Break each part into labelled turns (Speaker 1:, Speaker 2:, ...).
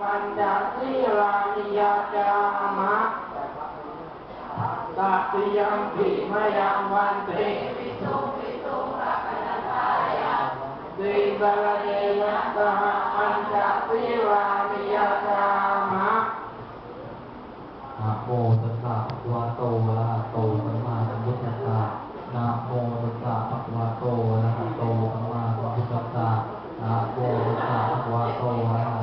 Speaker 1: ปัญจศีลานิยจามะตติยัมปิมยังวันติวิสุวิสุรักนันทายาสิบาลเดนะสหปัญจศีลานิยจามะ
Speaker 2: นะโมตัสสะภะคะวะโตอะระหะโตสัมมาสัมพุทธัสสะนะโมตัสสะภะคะวะโตอะระหะโตสัมมาสัมพุทธัสสะนะโมตัสสะภะคะวะโตอะระหะ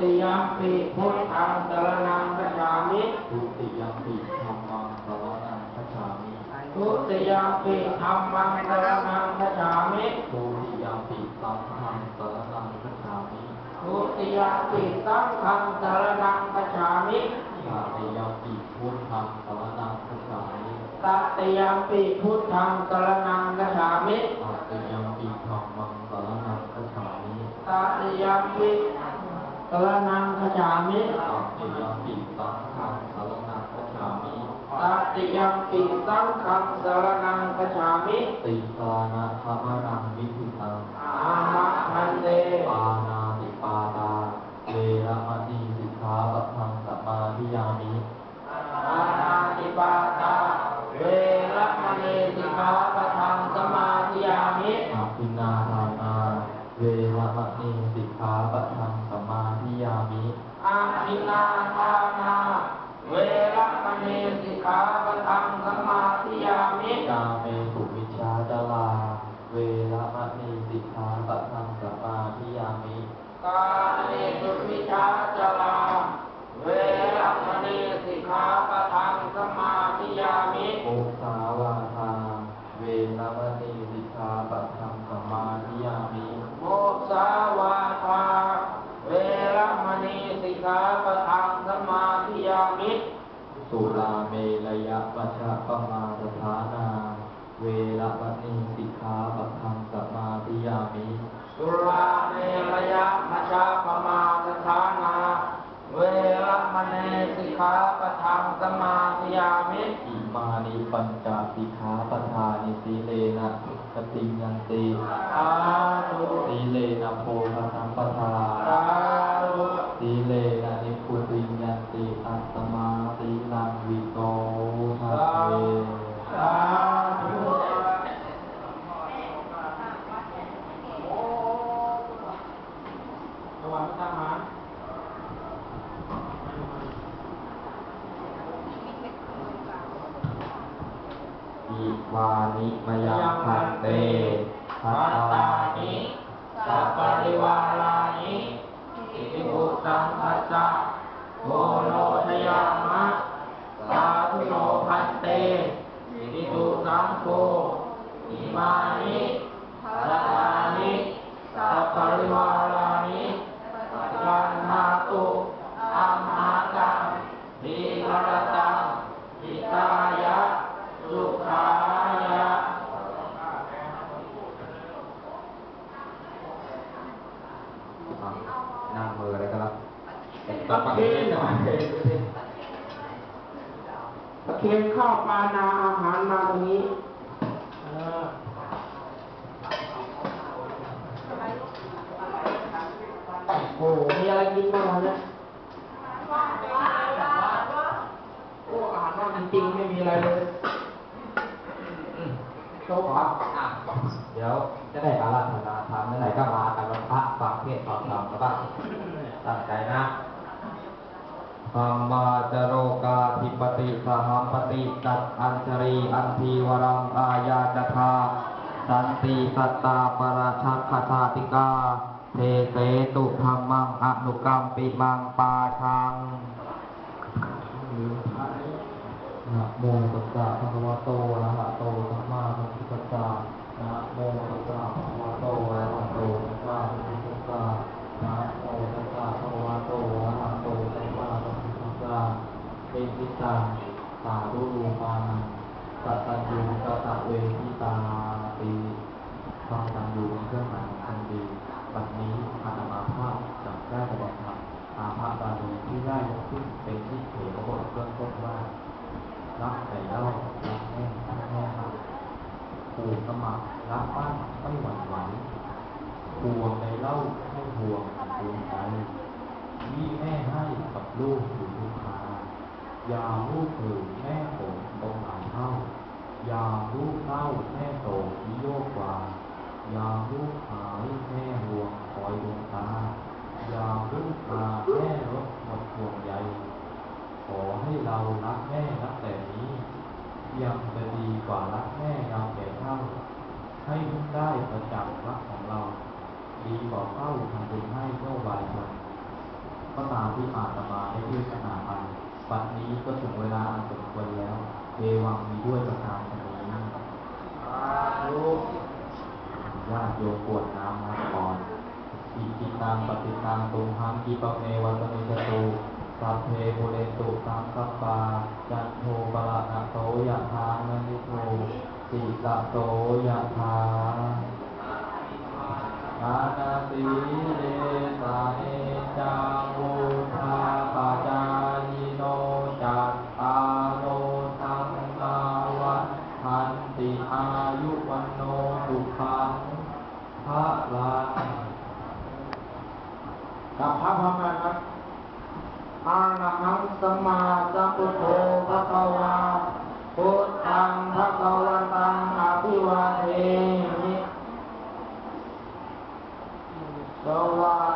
Speaker 2: ติยมปิพุทธังสร
Speaker 1: ณังคัจฉามิ
Speaker 2: ทุติยมปิธัมมังสารนังคัจฉามิ
Speaker 1: ทุติยมปิธัมมังสรณังคัจฉามิ
Speaker 2: ทุติยมปิสังฆังสารนังคัจฉามิ
Speaker 1: ทุติยมปิสังฆังสรณังคัจฉามิ
Speaker 2: ตาติยมปิพุทธังสารนังคัจฉามิ
Speaker 1: ตติยมปิพุทธังสรณังคัจฉามิ
Speaker 2: ตาติยมปิธัมมังสารนังคัจฉามิ
Speaker 1: ตติยมปิ สรณังคัจฉามิ
Speaker 2: ตาติยมปิสังฆังสารนังคัจฉามิ
Speaker 1: ตติยมปิสังฆังสรณังคัจฉามิ
Speaker 2: ติสานะธรรมนังวิพุตัง
Speaker 1: อามะพันเต
Speaker 2: ปานาติปาตาเวรมณีสิกขาปะทังสมาธิยามิ
Speaker 1: อานาติปาตาเวรมณีสิกขาปะทังสมาธิยามิ
Speaker 2: อาภินาทานาเวรมณีสิกขาปะทังสมาธิ ยามิ
Speaker 1: อาทินนาทานาเวรมณีสิกขาปะทังสมาธิยามิ
Speaker 2: กาเมสุวิชาจลา เวรมณีสิกขาปะทังสมาธิยามิ
Speaker 1: กาเนสุวิชาจลา สุ
Speaker 2: รา
Speaker 1: เม
Speaker 2: รยะมชาปมา
Speaker 1: สถานา เวรมณีสิกขาปะทังสมาสยามิ
Speaker 2: อิมานิปัญจสิกขาปทานิสีเลนะ
Speaker 1: ส
Speaker 2: ติยันติ ว
Speaker 1: รรค์ทหาร
Speaker 2: อิวานิมยังพันเตพั
Speaker 1: ปั
Speaker 2: ต
Speaker 1: ตา
Speaker 2: นิ
Speaker 1: สัพปริวารานิอิติปุสังคัสสะโกโลทยามะสาธุโนพันเตอิติตุสังโฆอิมานิ ตะเคียนตะเคียนข้าวปลานาอาหารมาตรงนี้เออโอ้โหมีอะไรกินบ้างวะเนี่ยโอ้อาหารว่างจริงๆไม่มีอะไรเลยโต๊ะผัก
Speaker 2: เดี๋ยวจะได้อาราธนาทานเมื่อไหร่ก็มากันวันพระฟังเทศน์ฟังธรรมกันบ้างตั้งใจนะ ธรรมาจโรกาธิปติสหัมปติตัดอัญชรีอันทีวรังอาญาจทาสันติสัตตาปราชักขทาติกาเทเสตุธรรมังอนุกรรมปิมังปาชังนะโมตัสสะภะคะวะโตอะระหะโตสัมมาสัมพุทธัสสะนะโมตัสสะภะคะวะโตอะระหะโตสัมมาสัมพุทธัสสะนะโมตัสสะภะคะวะโตอะระหะโตสัมมาสัมพุทธัสสะเอติตังสาธุรูปานังสัตตัญญูกตะเวทิตาติควาตัญญูเป็นเครื่องหมายของคนดีบัดนี้อาตมาภาพจักได้แสดงธรรมอาภาบาลีที่ได้ยกขึ้นเป็นที่เขตบทเบื้องต้นว่ารักไก่เล่ารักแม่รักแม่รักผูกสมัครรักบ้านไม่หวั่นไหวห่วงในเล่าไม่ห่วงห่วงใจยี่แม่ให้กับลูก ยายามลูกถือแม่ผมตรงหาเท่ายามลูกเล่าแม่โตวิโยกว่ายามลูกหายแม่ห่วงคอยดวงตายามลูกมาแม่รถหมดห่วงใยขอให้เรารักแม่นับแต่นี้ยังจะดีกว่ารักแม่ยามแก่เท่า ให้เพิ่งได้ประจักษ์รักของเรา ดีกว่าเฝ้าทำบุญให้เมื่อวายวัน ก็ตามที่อาตมาได้ยื่นขนาไปปัจนี้ก็ถึงเวลาอันสมควรแล้ว เอวังมีด้วยประการชนนี้ญาติโยมปวดน้ำมาก่อนอิจิตังปฏิตังตุมหังกิปะเมวัตมิจตุสัพเพบุเรตุสังคัปปาจันโทปะระนะโตยะธามณิโทติสะโตยะธา ทานาสีเลสาเนจังวุธาปาจายโนจัตตาโนสังกาวัฏทันติอายุวันโนสุขังพระลัง
Speaker 1: กับพระพม่าครับอาระหังสัมมาสัมพุทโธภะคะวาพุทธังภะคะวันตังอภิวาเท มิส